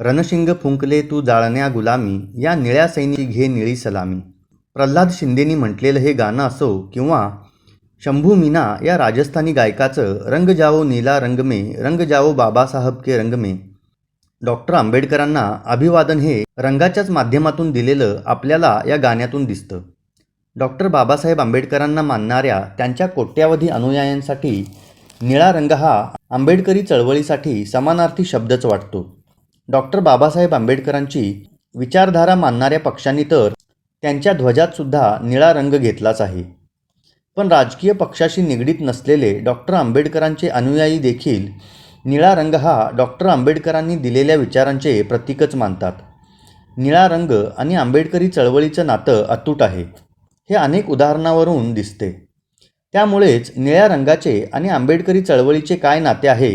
रणशिंग फुंकले तू जाळण्या गुलामी या निळ्या सैनी घे निळी सलामी. प्रल्हाद शिंदेनी म्हटलेलं हे गाणं असो किंवा शंभू मीना या राजस्थानी गायकाचं रंग जावो नीला रंग में रंग जावो बाबासाहेब के रंग में. डॉक्टर आंबेडकरांना अभिवादन हे रंगाच्याच माध्यमातून दिलेलं आपल्याला या गाण्यातून दिसतं. डॉक्टर बाबासाहेब आंबेडकरांना मानणाऱ्या त्यांच्या कोट्यावधी अनुयायांसाठी निळा रंग हा आंबेडकरी चळवळीसाठी समानार्थी शब्दच वाटतो. डॉक्टर बाबासाहेब आंबेडकरांची विचारधारा मानणाऱ्या पक्षांनी तर त्यांच्या ध्वजात सुद्धा निळा रंग घेतलाच आहे. पण राजकीय पक्षाशी निगडीत नसलेले डॉक्टर आंबेडकरांचे अनुयायी देखील निळा रंग हा डॉक्टर आंबेडकरांनी दिलेल्या विचारांचे प्रतीकच मानतात. निळा रंग आणि आंबेडकरी चळवळीचं नातं अतूट आहे हे अनेक उदाहरणावरून दिसते. त्यामुळेच निळ्या रंगाचे आणि आंबेडकरी चळवळीचे काय नाते आहे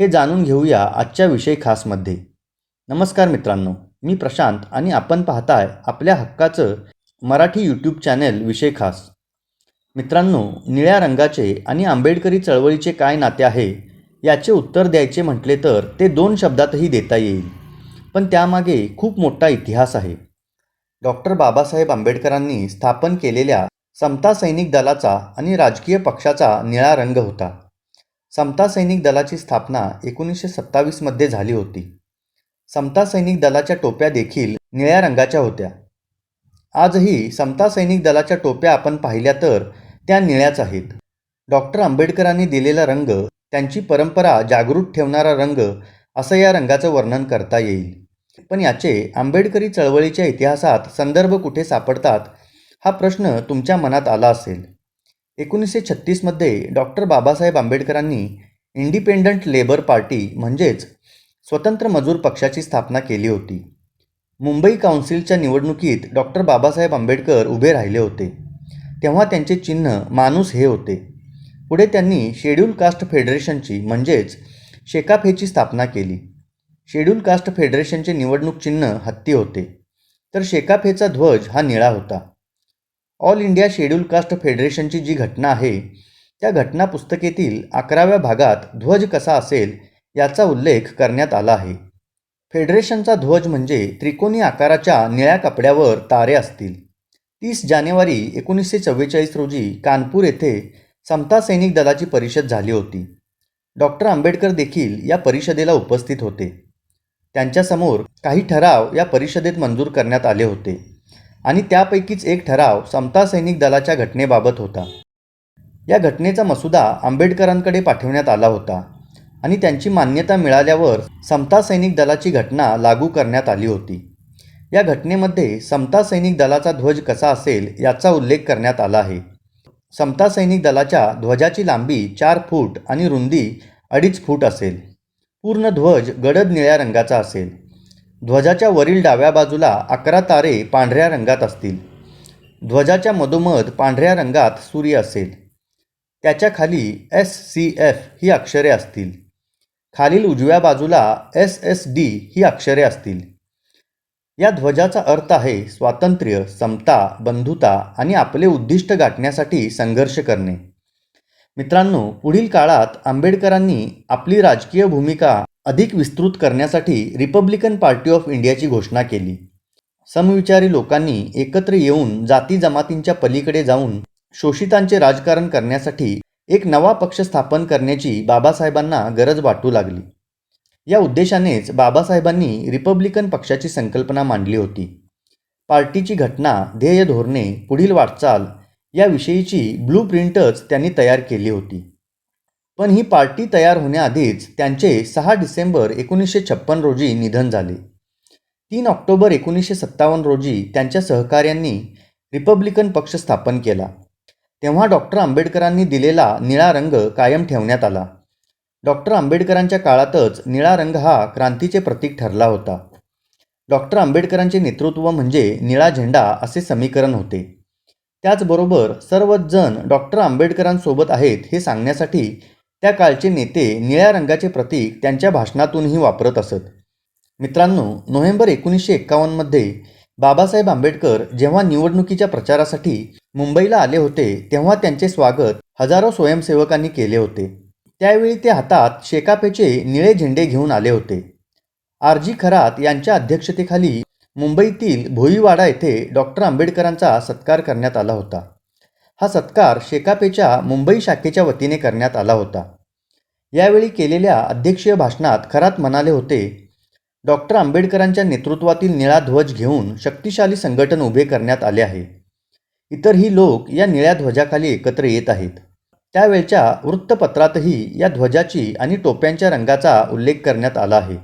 हे जाणून घेऊया आजच्या विषय खासमध्ये. नमस्कार मित्रांनो मी प्रशांत आणि आपण पाहताय आपल्या हक्काचं मराठी यूट्यूब चॅनल विषय खास. मित्रांनो निळ्या रंगाचे आणि आंबेडकरी चळवळीचे काय नाते आहे याचे उत्तर द्यायचे म्हटले तर ते दोन शब्दातही देता येईल. पण त्यामागे खूप मोठा इतिहास आहे. डॉक्टर बाबासाहेब आंबेडकरांनी स्थापन केलेल्या समता सैनिक दलाचा आणि राजकीय पक्षाचा निळा रंग होता. समता सैनिक दलाची स्थापना एकोणीसशे सत्तावीसमध्ये झाली होती. समता सैनिक दलाच्या टोप्या देखील निळ्या रंगाच्या होत्या. आजही समता सैनिक दलाच्या टोप्या आपण पाहिल्या तर त्या निळ्याच आहेत. डॉक्टर आंबेडकरांनी दिलेला रंग त्यांची परंपरा जागृत ठेवणारा रंग असं या रंगाचं वर्णन करता येईल. पण याचे आंबेडकरी चळवळीच्या इतिहासात संदर्भ कुठे सापडतात हा प्रश्न तुमच्या मनात आला असेल. एकोणीसशे छत्तीसमध्ये डॉक्टर बाबासाहेब आंबेडकरांनी इंडिपेंडंट लेबर पार्टी म्हणजेच स्वतंत्र मजूर पक्षाची स्थापना केली होती. मुंबई काउन्सिलच्या निवडणुकीत डॉक्टर बाबासाहेब आंबेडकर उभे राहिले होते. तेव्हा त्यांचे चिन्ह माणूस हे होते. पुढे त्यांनी शेड्यूल कास्ट फेडरेशनची म्हणजेच शेकाफेची स्थापना केली. शेड्यूल कास्ट फेडरेशनचे निवडणूक चिन्ह हत्ती होते. तर शेकाफेचा ध्वज हा निळा होता. ऑल इंडिया शेड्यूल कास्ट फेडरेशनची जी घटना आहे त्या घटना पुस्तकेतील अकराव्या भागात ध्वज कसा असेल याचा उल्लेख करण्यात आला आहे. फेडरेशनचा ध्वज म्हणजे त्रिकोणी आकाराच्या निळ्या कपड्यावर तारे असतील. तीस जानेवारी एकोणीसशे चव्वेचाळीस रोजी कानपूर येथे समता सैनिक दलाची परिषद झाली होती. डॉक्टर आंबेडकर देखील या परिषदेला उपस्थित होते. त्यांच्यासमोर काही ठराव या परिषदेत मंजूर करण्यात आले होते आणि त्यापैकीच एक ठराव समता सैनिक दलाच्या घटनेबाबत होता. या घटनेचा मसुदा आंबेडकरांकडे पाठवण्यात आला होता. आणि त्यांची मान्यता मिळाल्यावर समता सैनिक दलाची घटना लागू करण्यात आली होती. या घटनेमध्ये समता सैनिक दलाचा ध्वज कसा असेल याचा उल्लेख करण्यात आला आहे. समता सैनिक दलाच्या ध्वजाची लांबी चार फूट आणि रुंदी अडीच फूट असेल. पूर्ण ध्वज गडद निळ्या रंगाचा असेल. ध्वजाच्या वरील डाव्या बाजूला अकरा तारे पांढऱ्या रंगात असतील. ध्वजाच्या मधोमध पांढऱ्या रंगात सूर्य असेल. त्याच्याखाली एस सी एफ ही अक्षरे असतील. खालील उजव्या बाजूला एस एस डी ही अक्षरे असतील. या ध्वजाचा अर्थ आहे स्वातंत्र्य समता बंधुता आणि आपले उद्दिष्ट गाठण्यासाठी संघर्ष करणे. मित्रांनो पुढील काळात आंबेडकरांनी आपली राजकीय भूमिका अधिक विस्तृत करण्यासाठी रिपब्लिकन पार्टी ऑफ इंडियाची घोषणा केली. समविचारी लोकांनी एकत्र येऊन जाती जमातींच्या पलीकडे जाऊन शोषितांचे राजकारण करण्यासाठी एक नवा पक्ष स्थापन करण्याची बाबासाहेबांना गरज वाटू लागली. या उद्देशानेच बाबासाहेबांनी रिपब्लिकन पक्षाची संकल्पना मांडली होती. पार्टीची घटना ध्येय धोरणे पुढील वाटचाल याविषयीची ब्लू प्रिंटच त्यांनी तयार केली होती. पण ही पार्टी तयार होण्याआधीच त्यांचे सहा डिसेंबर एकोणीसशे छप्पन रोजी निधन झाले. तीन ऑक्टोबर एकोणीसशे सत्तावन्न रोजी त्यांच्या सहकाऱ्यांनी रिपब्लिकन पक्ष स्थापन केला. तेव्हा डॉक्टर आंबेडकरांनी दिलेला निळा रंग कायम ठेवण्यात आला. डॉक्टर आंबेडकरांच्या काळातच निळा रंग हा क्रांतीचे प्रतीक ठरला होता. डॉक्टर आंबेडकरांचे नेतृत्व म्हणजे निळा झेंडा असे समीकरण होते. त्याचबरोबर सर्वच जण डॉक्टर आंबेडकरांसोबत आहेत हे सांगण्यासाठी त्या काळचे नेते निळ्या रंगाचे प्रतीक त्यांच्या भाषणातूनही वापरत असत. मित्रांनो नोव्हेंबर एकोणीसशे एक्कावन्नमध्ये बाबासाहेब आंबेडकर जेव्हा निवडणुकीच्या प्रचारासाठी मुंबईला आले होते तेव्हा त्यांचे स्वागत हजारो स्वयंसेवकांनी केले होते. त्यावेळी ते हातात शेकापेचे निळे झेंडे घेऊन आले होते. आर जी खरात यांच्या अध्यक्षतेखाली मुंबईतील भोईवाडा येथे डॉक्टर आंबेडकरांचा सत्कार करण्यात आला होता. हा सत्कार शेकापेच्या मुंबई शाखेच्या वतीने करण्यात आला होता. यावेळी केलेल्या अध्यक्षीय भाषणात खरात म्हणाले होते डॉक्टर आंबेडकरांच्या नेतृत्वातील निळा ध्वज घेऊन शक्तिशाली संघटन उभे करण्यात आले आहे. इतरही लोक या निळ्या ध्वजाखाली एकत्र येत आहेत. त्यावेळच्या वृत्तपत्रातही या ध्वजाची आणि टोप्यांच्या रंगाचा उल्लेख करण्यात आला आहे.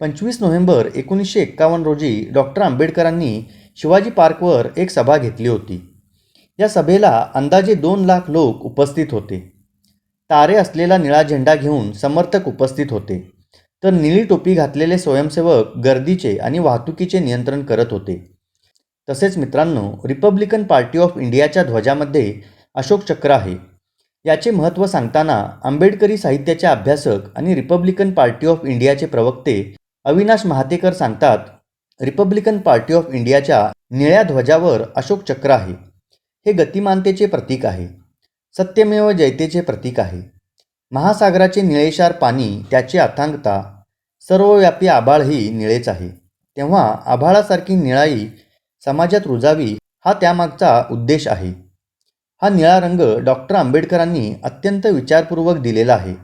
पंचवीस नोव्हेंबर एकोणीसशे एक्कावन्न रोजी डॉक्टर आंबेडकरांनी शिवाजी पार्कवर एक सभा घेतली होती. या सभेला अंदाजे दोन लाख लोक उपस्थित होते. तारे असलेला निळा झेंडा घेऊन समर्थक उपस्थित होते. तर निळी टोपी घातलेले स्वयंसेवक गर्दीचे आणि वाहतुकीचे नियंत्रण करत होते. तसेच मित्रांनो रिपब्लिकन पार्टी ऑफ इंडियाच्या ध्वजामध्ये अशोक चक्र आहे. याचे महत्त्व सांगताना आंबेडकरी साहित्याचे अभ्यासक आणि रिपब्लिकन पार्टी ऑफ इंडियाचे प्रवक्ते अविनाश महातेकर सांगतात रिपब्लिकन पार्टी ऑफ इंडियाच्या निळ्या ध्वजावर अशोक चक्र आहे. हे गतिमानतेचे प्रतीक आहे. सत्यमेव जयतेचे प्रतीक आहे. महासागराचे निळेशार पाणी त्याची अथांगता सर्वव्यापी आभाळही निळेच आहे. तेव्हा आभाळासारखी निळाई समाजात रुजावी हा त्यामागचा उद्देश आहे. हा निळा रंग डॉक्टर आंबेडकरांनी अत्यंत विचारपूर्वक दिलेला आहे.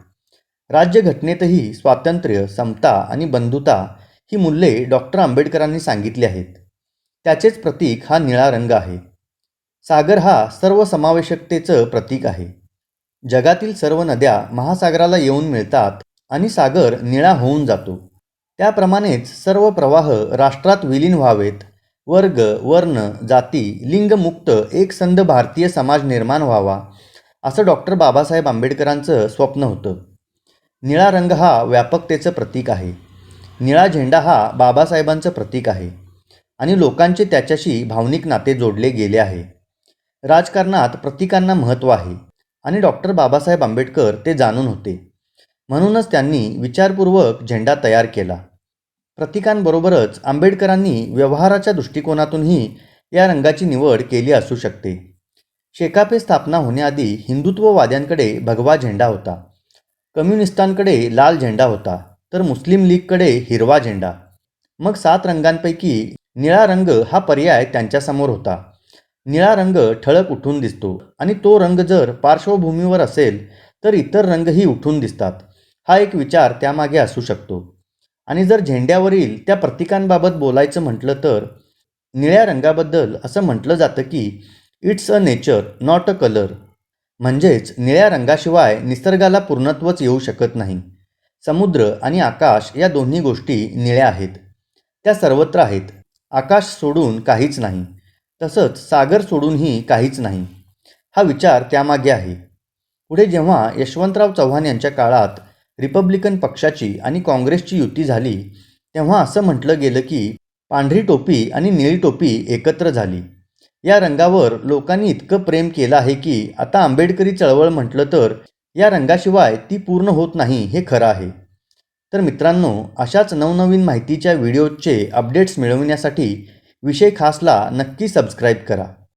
राज्यघटनेतही स्वातंत्र्य समता आणि बंधुता ही मूल्ये डॉक्टर आंबेडकरांनी सांगितली आहेत. त्याचेच प्रतीक हा निळा रंग आहे. सागर हा सर्वसमावेशकतेचं प्रतीक आहे. जगातील सर्व नद्या महासागराला येऊन मिळतात आणि सागर निळा होऊन जातो. त्याप्रमाणेच सर्व प्रवाह राष्ट्रात विलीन व्हावेत. वर्ग वर्ण जाती लिंगमुक्त एकसंध भारतीय समाज निर्माण व्हावा असं डॉक्टर बाबासाहेब आंबेडकरांचं स्वप्न होतं. निळा रंग हा व्यापकतेचं प्रतीक आहे. निळा झेंडा हा बाबासाहेबांचं प्रतीक आहे. आणि लोकांचे त्याच्याशी भावनिक नाते जोडले गेले आहे. राजकारणात प्रतीकांना महत्त्व आहे. आणि डॉक्टर बाबासाहेब आंबेडकर ते जाणून होते. म्हणूनच त्यांनी विचारपूर्वक झेंडा तयार केला. प्रतीकांबरोबरच आंबेडकरांनी व्यवहाराच्या दृष्टिकोनातूनही या रंगाची निवड केली असू शकते. शेकापे स्थापना होण्याआधी हिंदुत्ववाद्यांकडे भगवा झेंडा होता. कम्युनिस्टांकडे लाल झेंडा होता तर मुस्लिम लीगकडे हिरवा झेंडा. मग सात रंगांपैकी निळा रंग हा पर्याय त्यांच्यासमोर होता. निळा रंग ठळक उठून दिसतो आणि तो रंग जर पार्श्वभूमीवर असेल तर इतर रंगही उठून दिसतात. हा एक विचार त्यामागे असू शकतो. आणि जर झेंड्यावरील त्या प्रतीकांबाबत बोलायचं म्हटलं तर निळ्या रंगाबद्दल असं म्हटलं जातं की it's a nature not a colour. म्हणजेच निळ्या रंगाशिवाय निसर्गाला पूर्णत्वच येऊ शकत नाही. समुद्र आणि आकाश या दोन्ही गोष्टी निळ्या आहेत. त्या सर्वत्र आहेत. आकाश सोडून काहीच नाही. तसंच सागर सोडूनही काहीच नाही. हा विचार त्यामागे आहे. पुढे जेव्हा यशवंतराव चव्हाण यांच्या काळात रिपब्लिकन पक्षाची आणि काँग्रेसची युती झाली तेव्हा असं म्हटलं गेलं की पांढरी टोपी आणि निळी टोपी एकत्र झाली. या रंगावर लोकांनी इतकं प्रेम केलं आहे की आता आंबेडकरी चळवळ म्हटलं तर या रंगाशिवाय ती पूर्ण होत नाही हे खरं आहे. तर मित्रांनो अशाच नवनवीन माहितीच्या व्हिडिओचे अपडेट्स मिळवण्यासाठी विषय खासला नक्की सबस्क्राईब करा.